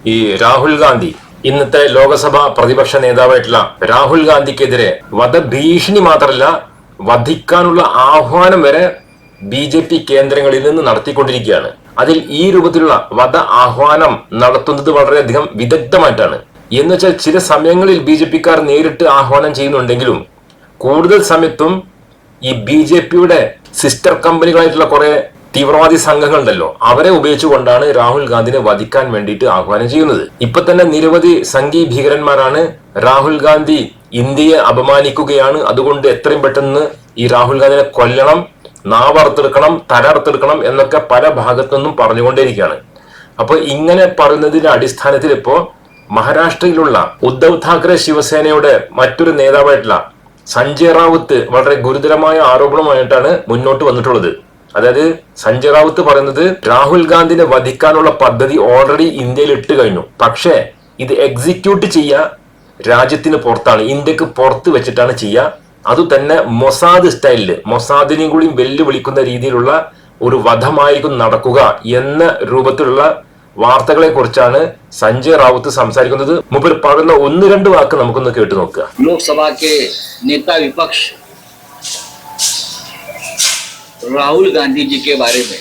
ഈ രാഹുൽ ഗാന്ധി. ഇന്നത്തെ ലോകസഭാ പ്രതിപക്ഷ നേതാവായിട്ടുള്ള രാഹുൽ ഗാന്ധിക്കെതിരെ വധഭീഷണി മാത്രമല്ല വധിക്കാനുള്ള ആഹ്വാനം വരെ ബി ജെ പി കേന്ദ്രങ്ങളിൽ നിന്ന് നടത്തിക്കൊണ്ടിരിക്കുകയാണ്. അതിൽ ഈ രൂപത്തിലുള്ള വധ ആഹ്വാനം നടത്തുന്നത് വളരെയധികം വിദഗ്ധമായിട്ടാണ്. എന്ന് വെച്ചാൽ ചില സമയങ്ങളിൽ ബി ജെ പിക്കാർ നേരിട്ട് ആഹ്വാനം ചെയ്യുന്നുണ്ടെങ്കിലും കൂടുതൽ സമയത്തും ഈ ബി ജെ പിയുടെ സിസ്റ്റർ കമ്പനികളായിട്ടുള്ള കുറെ തീവ്രവാദി സംഘങ്ങളുണ്ടല്ലോ. അവരെ ഉപയോഗിച്ചുകൊണ്ടാണ് രാഹുൽ ഗാന്ധിനെ വധിക്കാൻ വേണ്ടിയിട്ട് ആഹ്വാനം ചെയ്യുന്നത്. ഇപ്പൊ തന്നെ നിരവധി സംഘീ ഭീകരന്മാരാണ് രാഹുൽ ഗാന്ധി ഇന്ത്യയെ അപമാനിക്കുകയാണ്. അതുകൊണ്ട് എത്രയും പെട്ടെന്ന് ഈ രാഹുൽ ഗാന്ധിനെ കൊല്ലണം നാവറുത്തെടുക്കണം തലറുത്തെടുക്കണം എന്നൊക്കെ പല ഭാഗത്തു നിന്നും പറഞ്ഞുകൊണ്ടേയിരിക്കുകയാണ്. അപ്പൊ ഇങ്ങനെ പറയുന്നതിന്റെ അടിസ്ഥാനത്തിൽ ഇപ്പോ മഹാരാഷ്ട്രയിലുള്ള ഉദ്ധവ് താക്കറെ ശിവസേനയുടെ മറ്റൊരു നേതാവായിട്ടുള്ള സഞ്ജയ് റാവുത്ത് വളരെ ഗുരുതരമായ ആരോപണമായിട്ടാണ് മുന്നോട്ട് വന്നിട്ടുള്ളത്. അതായത് സഞ്ജയ് റാവത്ത് പറയുന്നത് രാഹുൽ ഗാന്ധിനെ വധിക്കാനുള്ള പദ്ധതി ഓൾറെഡി ഇന്ത്യയിൽ ഇട്ട് കഴിഞ്ഞു. പക്ഷേ ഇത് എക്സിക്യൂട്ട് ചെയ്യുക രാജ്യത്തിന് പുറത്താണ്. ഇന്ത്യയ്ക്ക് പുറത്ത് വെച്ചിട്ടാണ് ചെയ്യുക അത് തന്നെ മൊസാദ് സ്റ്റൈലിൽ മൊസാദിനെയും കൂടി വെല്ലുവിളിക്കുന്ന രീതിയിലുള്ള ഒരു വധമായിരിക്കും നടക്കുക എന്ന രൂപത്തിലുള്ള വാർത്തകളെ കുറിച്ചാണ് സഞ്ജയ് റാവത്ത് സംസാരിക്കുന്നത്. മുമ്പിൽ പറയുന്ന ഒന്ന് രണ്ട് വാക്ക് നമുക്കൊന്ന് കേട്ടു നോക്കുക. ലോക്സഭാ നേതാ വിപക്ഷ് राहुल गांधी जी के बारे में,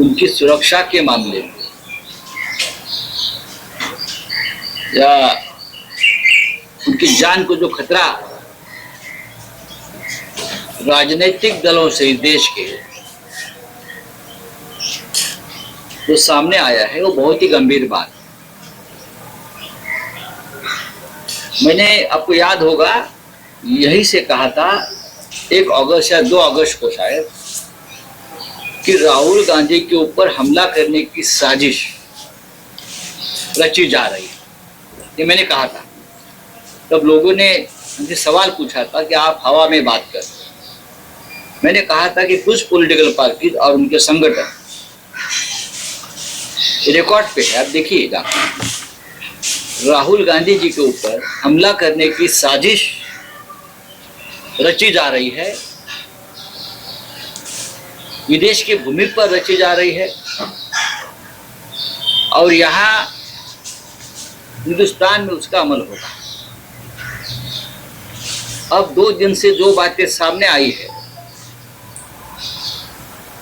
उनकी सुरक्षा के मामले में, या उनकी जान को जो खतरा राजनीतिक दलों से देश के जो सामने आया है, वो बहुत ही गंभीर बात मैंने, आपको याद होगा, यही से कहा था एक अगस्त या दो अगस्त को शायद, कि राहुल गांधी के ऊपर हमला करने की साजिश रची जा रही है। ये मैंने कहा था। तब लोगों ने मुझे सवाल पूछा था कि आप हवा में बात कर मैंने कहा था कि कुछ पॉलिटिकल पार्टी और उनके संगठन रिकॉर्ड पे है, आप देखिएगा। राहुल गांधी जी के ऊपर हमला करने की साजिश रची जा रही है। विदेश की भूमि पर रची जा रही है। और यहाँ हिंदुस्तान में उसका अमल होगा। अब दो दिन से जो बातें सामने आई है,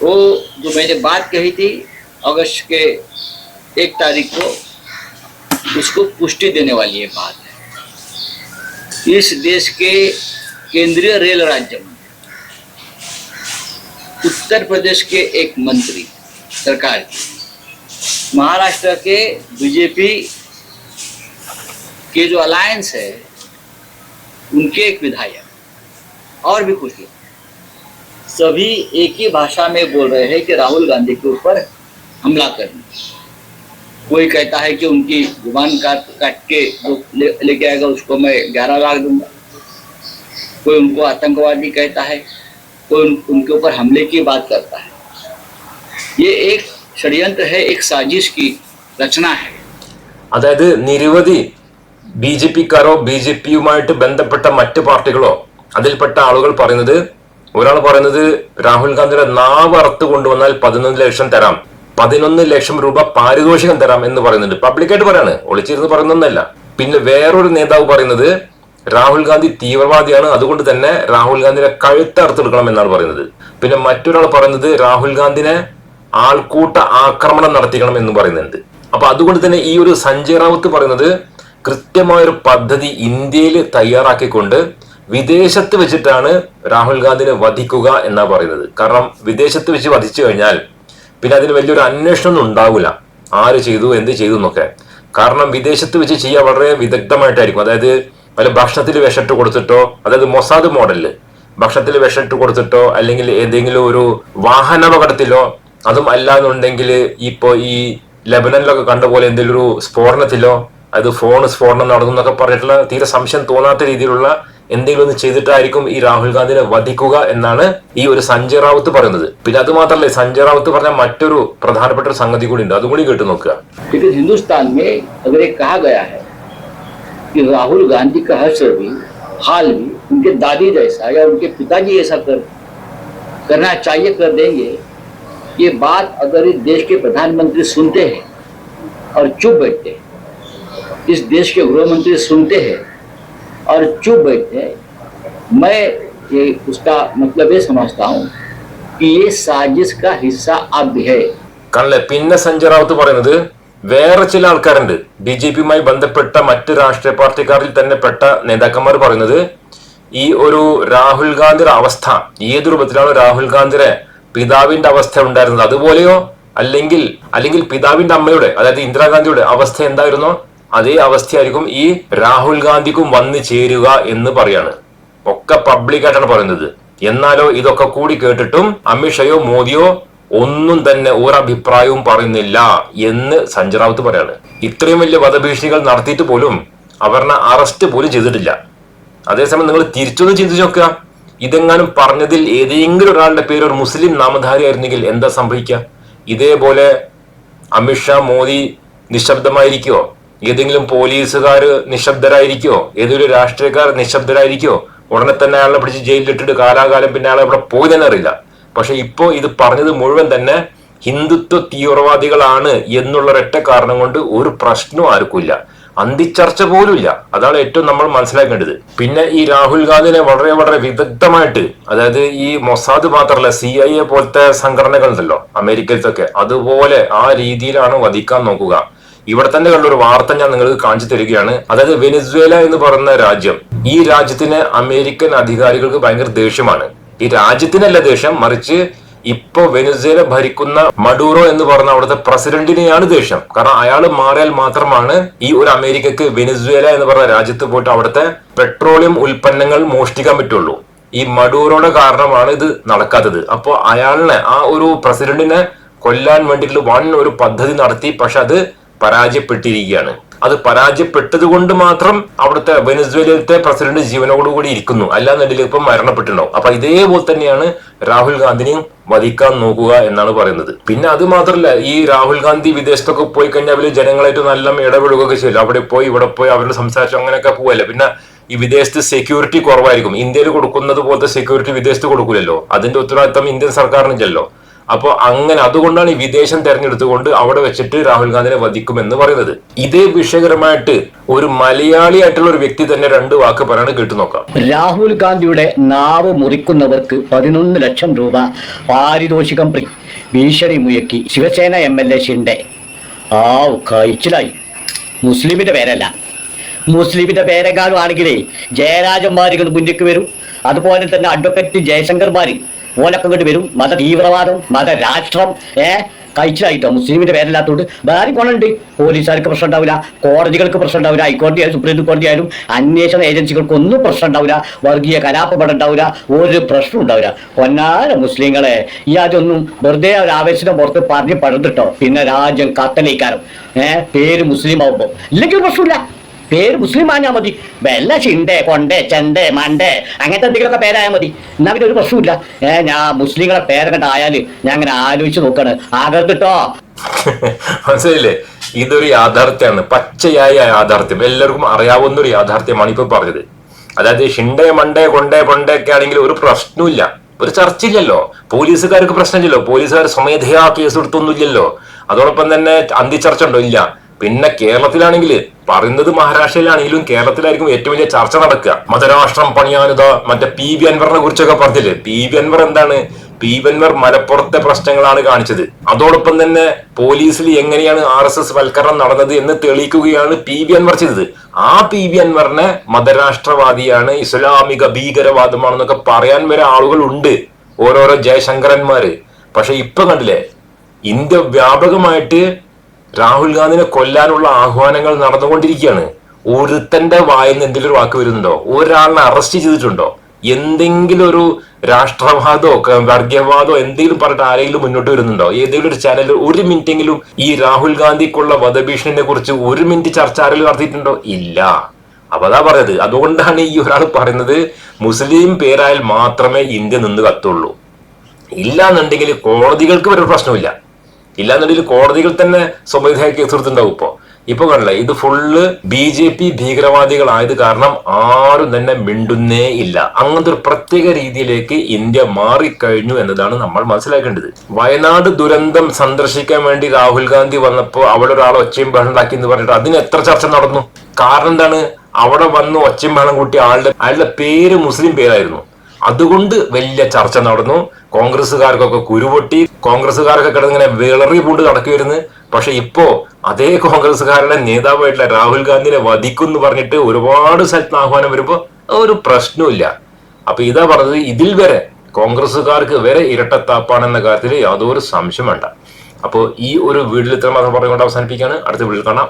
वो जो मैंने बात कही थी अगस्त के एक तारीख को, उसको पुष्टि देने वाली ये बात है। इस देश के केंद्रीय रेल राज्य मंत्री। उत्तर प्रदेश के एक मंत्री सरकार के। महाराष्ट्र के बीजेपी के जो अलायंस है उनके एक विधायक। और भी कुछ सभी एक ही भाषा में बोल रहे हैं कि राहुल गांधी के ऊपर हमला करना। कोई कहता है कि उनकी ज़ुबान काट काट के जो लेके ले, आएगा उसको मैं ग्यारह लाख दूँगा। कोई उनको आतंकवादी कहता है कोई उन, उनके ऊपर हमले की बात करता है ये एक षड्यंत्र है एक साजिश की रचना है അതായത് നിരവധി ബി ജെ പിക്കാരോ ബി ജെ പിയുമായിട്ട് ബന്ധപ്പെട്ട മറ്റ് പാർട്ടികളോ അതിൽപ്പെട്ട ആളുകൾ പറയുന്നത് ഒരാൾ പറയുന്നത് രാഹുൽ ഗാന്ധിയുടെ നാവ് അറുത്ത് കൊണ്ടുവന്നാൽ പതിനൊന്ന് ലക്ഷം തരാം പതിനൊന്ന് ലക്ഷം രൂപ പാരിതോഷികം തരാം എന്ന് പറയുന്നുണ്ട് പബ്ലിക്കായിട്ട് പറയാണ് ഒളിച്ചിരുന്ന് പറയുന്നൊന്നല്ല പിന്നെ വേറൊരു നേതാവ് പറയുന്നത് രാഹുൽ ഗാന്ധി തീവ്രവാദിയാണ്. അതുകൊണ്ട് തന്നെ രാഹുൽ ഗാന്ധിനെ കഴുത്തറുത്തെടുക്കണം എന്നാണ് പറയുന്നത്. പിന്നെ മറ്റൊരാൾ പറയുന്നത് രാഹുൽ ഗാന്ധിനെ ആൾക്കൂട്ട ആക്രമണം നടത്തിക്കണം എന്ന് പറയുന്നുണ്ട്. അപ്പൊ അതുകൊണ്ട് തന്നെ ഈ ഒരു സഞ്ജയ് റാവത്ത് പറയുന്നത് കൃത്യമായൊരു പദ്ധതി ഇന്ത്യയിൽ തയ്യാറാക്കിക്കൊണ്ട് വിദേശത്ത് വെച്ചിട്ടാണ് രാഹുൽ ഗാന്ധിനെ വധിക്കുക എന്നാണ് പറയുന്നത്. കാരണം വിദേശത്ത് വെച്ച് വധിച്ചു കഴിഞ്ഞാൽ പിന്നെ അതിന് വലിയൊരു അന്വേഷണം ഒന്നും ഉണ്ടാവില്ല. ആര് ചെയ്തു എന്ത് ചെയ്തു എന്നൊക്കെ. കാരണം വിദേശത്ത് വെച്ച് ചെയ്യാൻ വളരെ വിദഗ്ധമായിട്ടായിരിക്കും. അതായത് വല്ല ഭക്ഷണത്തിൽ വിഷട്ട് കൊടുത്തിട്ടോ അതായത് മൊസാദ് മോഡലിൽ ഭക്ഷണത്തിൽ വിഷട്ട് കൊടുത്തിട്ടോ അല്ലെങ്കിൽ ഏതെങ്കിലും ഒരു വാഹനാപകടത്തിലോ അതും അല്ല എന്നുണ്ടെങ്കിൽ ഇപ്പോ ഈ ലബനനിലൊക്കെ കണ്ട പോലെ എന്തെങ്കിലും ഒരു സ്ഫോടനത്തിലോ അത് ഫോൺ സ്ഫോടനം നടന്നു എന്നൊക്കെ പറഞ്ഞിട്ടുള്ള തീരെ സംശയം തോന്നാത്ത രീതിയിലുള്ള എന്തെങ്കിലും ഒന്ന് ചെയ്തിട്ടായിരിക്കും ഈ രാഹുൽ ഗാന്ധിനെ വധിക്കുക എന്നാണ് ഈ ഒരു സഞ്ജയ് റാവത്ത് പറയുന്നത്. പിന്നെ അത് മാത്രമല്ല സഞ്ജയ് റാവത്ത് പറഞ്ഞ മറ്റൊരു പ്രധാനപ്പെട്ട ഒരു സംഗതി കൂടി ഉണ്ട്. അതും കൂടി കേട്ടു നോക്കുക. ഹിന്ദുസ്ഥാൻ മേ कि राहुल गांधी का हश्र भी हाल भी उनके दादी जैसा या उनके पिताजी ऐसा कर करना चाहिए कर देंगे ये बात अगर इस देश के प्रधानमंत्री सुनते हैं और चुप बैठते हैं इस देश के गृह मंत्री सुनते हैं और चुप बैठते हैं मैं ये उसका मतलब ये समझता हूँ कि ये साजिश का हिस्सा अब है കണ്ടില്ലേ പിന്നെ സഞ്ജയ് റാവത്ത് പറയുന്നത് വേറെ ചില ആൾക്കാരുണ്ട്. ബി ജെ പിയുമായി ബന്ധപ്പെട്ട മറ്റ് രാഷ്ട്രീയ പാർട്ടിക്കാരിൽ തന്നെ പെട്ട നേതാക്കന്മാർ പറയുന്നത് ഈ ഒരു രാഹുൽ ഗാന്ധിയുടെ അവസ്ഥ ഏത് രൂപത്തിലാണ് രാഹുൽ ഗാന്ധിയുടെ പിതാവിന്റെ അവസ്ഥ ഉണ്ടായിരുന്നത്? അതുപോലെയോ അല്ലെങ്കിൽ അല്ലെങ്കിൽ പിതാവിന്റെ അമ്മയുടെ അതായത് ഇന്ദിരാഗാന്ധിയുടെ അവസ്ഥ എന്തായിരുന്നോ? അതേ അവസ്ഥയായിരിക്കും ഈ രാഹുൽ ഗാന്ധിക്കും വന്നു ചേരുക എന്ന് പറയാണ്. ഒക്കെ പബ്ലിക്കായിട്ടാണ് പറയുന്നത്. എന്നാലോ ഇതൊക്കെ കൂടി കേട്ടിട്ടും അമിത്ഷയോ മോദിയോ ഒന്നും തന്നെ ഒരഭിപ്രായവും പറയുന്നില്ല എന്ന് സഞ്ജയ് റാവത്ത് പറയാണ്. ഇത്രയും വലിയ വധഭീഷണികൾ നടത്തിയിട്ട് പോലും അവരുടെ അറസ്റ്റ് പോലും ചെയ്തിട്ടില്ല. അതേസമയം നിങ്ങൾ തിരിച്ചൊന്ന് ചിന്തിച്ചു നോക്കുക. ഇതെങ്ങാനും പറഞ്ഞതിൽ ഏതെങ്കിലും ഒരാളുടെ പേര് ഒരു മുസ്ലിം നാമധാരി ആയിരുന്നെങ്കിൽ എന്താ സംഭവിക്കുക? ഇതേപോലെ അമിത്ഷാ മോദി നിശബ്ദമായിരിക്കോ? ഏതെങ്കിലും പോലീസുകാർ നിശബ്ദരായിരിക്കോ? ഏതെങ്കിലും രാഷ്ട്രീയക്കാർ നിശബ്ദരായിരിക്കോ? ഉടനെ തന്നെ അയാളെ പിടിച്ച് ജയിലിലിട്ടിട്ട് കാലാകാലം പിന്നെ അയാളെ ഇവിടെ പോയി തന്നെ അറിയില്ല. പക്ഷെ ഇപ്പോൾ ഇത് പറഞ്ഞത് മുഴുവൻ തന്നെ ഹിന്ദുത്വ തീവ്രവാദികളാണ് എന്നുള്ള ഒരൊറ്റ കാരണം കൊണ്ട് ഒരു പ്രശ്നവും ആർക്കുമില്ല അന്തിച്ചർച്ച പോലും ഇല്ല. അതാണ് ഏറ്റവും നമ്മൾ മനസ്സിലാക്കേണ്ടത്. പിന്നെ ഈ രാഹുൽ ഗാന്ധിനെ വളരെ വളരെ വിദഗ്ധമായിട്ട് അതായത് ഈ മൊസാദ് മാത്രമല്ല സി ഐ എ പോലത്തെ സംഘടനകൾ ഉണ്ടല്ലോ അമേരിക്കയിലത്തൊക്കെ അതുപോലെ ആ രീതിയിലാണ് വധിക്കാൻ നോക്കുക. ഇവിടെ തന്നെ കണ്ടൊരു വാർത്ത ഞാൻ നിങ്ങൾക്ക് കാണിച്ചു തരികയാണ്. അതായത് വെനിസ്വേല എന്ന് പറയുന്ന രാജ്യം ഈ രാജ്യത്തിന് അമേരിക്കൻ അധികാരികൾക്ക് ഭയങ്കര ദേഷ്യമാണ്. ഈ രാജ്യത്തിനല്ല ദേഷ്യം മറിച്ച് ഇപ്പൊ വെനുസേല ഭരിക്കുന്ന മഡൂറോ എന്ന് പറഞ്ഞ അവിടുത്തെ പ്രസിഡന്റിനെയാണ് ദേഷ്യം. കാരണം അയാൾ മാറിയാൽ മാത്രമാണ് ഈ ഒരു അമേരിക്കക്ക് വെനുസേല എന്ന് പറഞ്ഞ രാജ്യത്ത് പോയിട്ട് അവിടുത്തെ പെട്രോളിയം ഉൽപ്പന്നങ്ങൾ മോഷ്ടിക്കാൻ പറ്റുള്ളൂ. ഈ മഡൂറോയുടെ കാരണമാണ് ഇത് നടക്കാത്തത്. അപ്പോൾ അയാളിനെ ആ ഒരു പ്രസിഡന്റിനെ കൊല്ലാൻ വേണ്ടിയിട്ടുള്ള വൺ ഒരു പദ്ധതി നടത്തി പക്ഷെ അത് പരാജയപ്പെട്ടിരിക്കുകയാണ്. അത് പരാജയപ്പെട്ടത് കൊണ്ട് മാത്രം അവിടുത്തെ വെനസ്വേലത്തെ പ്രസിഡന്റ് ജീവനോടുകൂടി ഇരിക്കുന്നു. അല്ലാന്നുണ്ടെങ്കിൽ ഇപ്പം മരണപ്പെട്ടിട്ടുണ്ടാവും. അപ്പൊ ഇതേപോലെ തന്നെയാണ് രാഹുൽ ഗാന്ധിനെയും വധിക്കാൻ നോക്കുക എന്നാണ് പറയുന്നത്. പിന്നെ അത് മാത്രമല്ല ഈ രാഹുൽ ഗാന്ധി വിദേശത്തൊക്കെ പോയി കഴിഞ്ഞാൽ അവർ ജനങ്ങളായിട്ട് നല്ല ഇടപെടുകയൊക്കെ ചെയ്യില്ല അവിടെ പോയി ഇവിടെ പോയി അവരുടെ സംസാരിച്ചു അങ്ങനെയൊക്കെ പോവല്ലേ. പിന്നെ ഈ വിദേശത്ത് സെക്യൂരിറ്റി കുറവായിരിക്കും. ഇന്ത്യയിൽ കൊടുക്കുന്നത് പോലത്തെ സെക്യൂരിറ്റി വിദേശത്ത് കൊടുക്കില്ലല്ലോ അതിന്റെ ഉത്തരവാദിത്തം ഇന്ത്യൻ സർക്കാരിനില്ലല്ലോ. അപ്പോൾ അങ്ങനെ അതുകൊണ്ടാണ് ഈ വിദേശം തെരഞ്ഞെടുത്തുകൊണ്ട് അവിടെ വെച്ചിട്ട് രാഹുൽ ഗാന്ധിനെ വധിക്കുമെന്ന് പറയുന്നത്. ഇതേ വിഷയകരമായിട്ട് ഒരു മലയാളിയായിട്ടുള്ള ഒരു വ്യക്തി തന്നെ രണ്ട് വാക്ക് പറയാണ് കേട്ടു നോക്കാം. രാഹുൽ ഗാന്ധിയുടെ നാവ് മുറിക്കുന്നവർക്ക് പതിനൊന്ന് ലക്ഷം രൂപ പാരിതോഷികം പ്രി- ഭീഷണി മുയക്കി Shiv Sena M L A Shinde. ആ കഴിച്ചിലായി മുസ്ലിമിന്റെ പേരല്ല. മുസ്ലിമിന്റെ പേരെക്കാളും ആണെങ്കിലേ ജയരാജന്മാരുകൾ മുന്നിലേക്ക് വരും. അതുപോലെ തന്നെ അഡ്വക്കേറ്റ് ജയശങ്കർമാർ ഓലൊക്കെ ഇങ്ങോട്ട് വരും. മത തീവ്രവാദം മതരാഷ്ട്രം ഏ? കഴിച്ചായിട്ടോ മുസ്ലിമിന്റെ പേരല്ലാത്തതുകൊണ്ട് വേറെ ഗുണമുണ്ട് പോലീസുകാർക്ക് പ്രശ്നം ഉണ്ടാവില്ല കോടതികൾക്ക് പ്രശ്നം ഉണ്ടാവില്ല ഹൈക്കോടതി ആയാലും സുപ്രീം കോടതി ആയാലും അന്വേഷണ ഏജൻസികൾക്ക് ഒന്നും പ്രശ്നം ഉണ്ടാവില്ല വർഗീയ കലാപം ഉണ്ടാവില്ല ഒരു പ്രശ്നം ഉണ്ടാവില്ല പൊന്നാര മുസ്ലിങ്ങളെ ഈ അതൊന്നും വെറുതെ ഒരു ആവേശത്തിന്റെ പുറത്ത് പറഞ്ഞ് പഴുതിട്ടോ പിന്നെ രാജ്യം കത്തലേക്കാരം ഏഹ് പേര് മുസ്ലിം ആവുമ്പോ ഇല്ലെങ്കിൽ പ്രശ്നമില്ല. പേര് മുസ്ലിം ആഞ്ഞാൽ മതി. വല്ല ചിണ്ടേ കൊണ്ടേ ചെണ്ടേ മണ്ടേ അങ്ങനത്തെ എന്തെങ്കിലുമൊക്കെ പേരായാൽ മതി. എന്നാ പിന്നെ ഒരു പ്രശ്നമില്ല ഏ ഞാൻ മുസ്ലിങ്ങളെ പേരങ്ങട്ട് ആയാൽ ഞാൻ അങ്ങനെ ആലോചിച്ച് നോക്കാണ്. ആകർത്തിട്ടോ? മനസ്സിലായില്ലേ? ഇതൊരു യാഥാർത്ഥ്യമാണ്. പച്ചയായ യാഥാർത്ഥ്യം. എല്ലാവർക്കും അറിയാവുന്ന ഒരു യാഥാർത്ഥ്യമാണ് ഇപ്പൊ പറഞ്ഞത്. അതായത് ഷിണ്ടേ മണ്ടേ കൊണ്ടേ കൊണ്ടേ ഒക്കെ ആണെങ്കിൽ ഒരു പ്രശ്നമില്ല ഒരു ചർച്ചയില്ലല്ലോ. പോലീസുകാർക്ക് പ്രശ്നമില്ലല്ലോ. പോലീസുകാർ സ്വമേധയാ കേസ് എടുത്തൊന്നുമില്ലല്ലോ അതോടൊപ്പം തന്നെ അന്തിച്ചർച്ച ഉണ്ടോ? ഇല്ല. പിന്നെ കേരളത്തിലാണെങ്കിൽ പറയുന്നത് മഹാരാഷ്ട്രയിലാണെങ്കിലും കേരളത്തിലായിരിക്കും ഏറ്റവും വലിയ ചർച്ച നടക്കുക. മതരാഷ്ട്രം പണിയാനുത മറ്റേ പി ബി അൻവറിനെ കുറിച്ചൊക്കെ പറഞ്ഞില്ലേ? പി ബി അൻവർ എന്താണ്? പി അൻവർ മലപ്പുറത്തെ പ്രശ്നങ്ങളാണ് കാണിച്ചത്. അതോടൊപ്പം തന്നെ പോലീസിൽ എങ്ങനെയാണ് ആർ എസ് എസ് വൽക്കരണം നടന്നത് എന്ന് തെളിയിക്കുകയാണ് പി ബി അൻവർ ചെയ്തത്. ആ പി ബി അൻവറിനെ മതരാഷ്ട്രവാദിയാണ് ഇസ്ലാമിക ഭീകരവാദമാണെന്നൊക്കെ പറയാൻ വരെ ആളുകൾ ഉണ്ട് ഓരോരോ ജയശങ്കരന്മാര്. പക്ഷെ ഇപ്പൊ കണ്ടില്ലേ? ഇന്ത്യ വ്യാപകമായിട്ട് രാഹുൽ ഗാന്ധിനെ കൊല്ലാനുള്ള ആഹ്വാനങ്ങൾ നടന്നുകൊണ്ടിരിക്കുകയാണ്. ഒരുത്തന്റെ വായിൽ നിന്ന് എന്തെങ്കിലും ഒരു വാക്ക് വരുന്നുണ്ടോ? ഒരാളിനെ അറസ്റ്റ് ചെയ്തിട്ടുണ്ടോ? എന്തെങ്കിലും ഒരു രാഷ്ട്രവാദോ വർഗീയവാദോ എന്തെങ്കിലും പറഞ്ഞിട്ട് ആരെങ്കിലും മുന്നോട്ട് വരുന്നുണ്ടോ? ഏതെങ്കിലും ഒരു ചാനലിൽ ഒരു മിനിറ്റെങ്കിലും ഈ രാഹുൽ ഗാന്ധിക്കുള്ള വധഭീഷണിനെ കുറിച്ച് ഒരു മിനിറ്റ് ചർച്ച ആരെങ്കിലും നടത്തിയിട്ടുണ്ടോ? ഇല്ല. അപ്പൊ അതാ പറഞ്ഞത് അതുകൊണ്ടാണ് ഈ ഒരാൾ പറയുന്നത് മുസ്ലിം പേരായാൽ മാത്രമേ ഇന്ത്യ നിന്ന് കത്തുള്ളൂ. ഇല്ല എന്നുണ്ടെങ്കിൽ കോടതികൾക്ക് വരെ പ്രശ്നമില്ല ഇല്ലാന്നുണ്ടെങ്കിൽ കോടതികൾ തന്നെ സ്വമേധയാ കേസെടുത്തുണ്ടാവും ഇപ്പോ. ഇപ്പൊ കണ്ടില്ല ഇത് ഫുള്ള് ബി ജെ പി ഭീകരവാദികളായത് കാരണം ആരും തന്നെ മിണ്ടുന്നേ ഇല്ല. അങ്ങനത്തെ ഒരു പ്രത്യേക രീതിയിലേക്ക് ഇന്ത്യ മാറിക്കഴിഞ്ഞു എന്നതാണ് നമ്മൾ മനസ്സിലാക്കേണ്ടത്. വയനാട് ദുരന്തം സന്ദർശിക്കാൻ വേണ്ടി രാഹുൽ ഗാന്ധി വന്നപ്പോൾ അവിടെ ഒരാൾ ഒച്ചയും ബഹളം ഉണ്ടാക്കി എന്ന് പറഞ്ഞിട്ട് അതിന് എത്ര ചർച്ച നടന്നു? കാരണം എന്താണ്? അവിടെ വന്ന് ഒച്ചയും ബഹളം കൂട്ടിയ ആളുടെ അയാളുടെ പേര് മുസ്ലിം പേരായിരുന്നു. അതുകൊണ്ട് വലിയ ചർച്ച നടന്നു. കോൺഗ്രസ്സുകാർക്കൊക്കെ കുരുപൊട്ടി. കോൺഗ്രസ്സുകാരൊക്കെ കിടന്നിങ്ങനെ വിളറി പൂണ്ട് നടക്കുമായിരുന്നു പക്ഷെ ഇപ്പോ അതേ കോൺഗ്രസ്സുകാരുടെ നേതാവായിട്ടുള്ള രാഹുൽ ഗാന്ധിനെ വധിക്കും എന്ന് പറഞ്ഞിട്ട് ഒരുപാട് സ്ഥലത്ത് ആഹ്വാനം വരുമ്പോ ഒരു പ്രശ്നമില്ല അപ്പൊ ഇതാ പറഞ്ഞത് ഇതിൽ വരെ കോൺഗ്രസ്സുകാർക്ക് വരെ ഇരട്ടത്താപ്പാണെന്ന കാര്യത്തിൽ യാതൊരു സംശയം വേണ്ട. അപ്പോൾ ഈ ഒരു വീട്ടിൽ ഇത്ര മാത്രം പറഞ്ഞുകൊണ്ട് അവസാനിപ്പിക്കുകയാണ്. അടുത്ത വീട്ടിൽ കാണാം.